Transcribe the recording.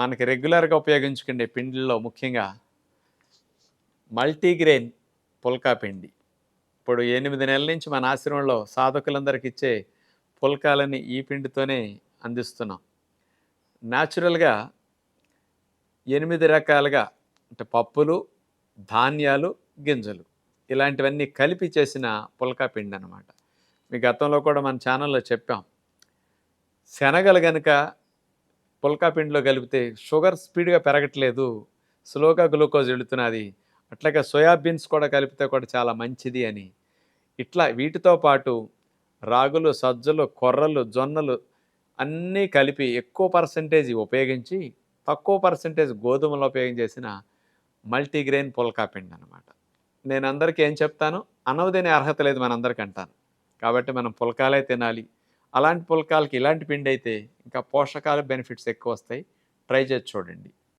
మనకి రెగ్యులర్గా ఉపయోగించుకునే పిండిల్లో ముఖ్యంగా మల్టీగ్రెయిన్ పుల్కా పిండి. ఇప్పుడు ఎనిమిది నెలల నుంచి మన ఆశ్రమంలో సాధకులందరికి ఇచ్చే పుల్కాలని ఈ పిండితోనే అందిస్తున్నాం. న్యాచురల్గా ఎనిమిది రకాలుగా అంటే పప్పులు ధాన్యాలు గింజలు ఇలాంటివన్నీ కలిపి చేసిన పుల్కా పిండి అనమాట మీ గతంలో కూడా మన ఛానల్లో చెప్పాం. శనగలు కనుక పుల్కా పిండిలో కలిపితే షుగర్ స్పీడ్గా పెరగట్లేదు స్లోగా గ్లూకోజ్ వెళుతున్నది అట్లాగే సోయాబీన్స్ కూడా కలిపితే కూడా చాలా మంచిది అని. ఇట్లా వీటితో పాటు రాగులు సజ్జలు కొర్రలు జొన్నలు అన్నీ కలిపి ఎక్కువ పర్సంటేజ్ ఉపయోగించి తక్కువ పర్సంటేజ్ గోధుమలు ఉపయోగించేసిన మల్టీగ్రెయిన్ పుల్కా పిండి అనమాట నేను అందరికీ ఏం చెప్తాను? అనవదనే అర్హత లేదు మనందరికీ అంటాను కాబట్టి మనం పుల్కాలే తినాలి. అలాంటి పుల్కాలకి ఇలాంటి పిండి అయితే ఇంకా పోషకాలు బెనిఫిట్స్ ఎక్కువ వస్తాయి. ట్రై చేసి చూడండి.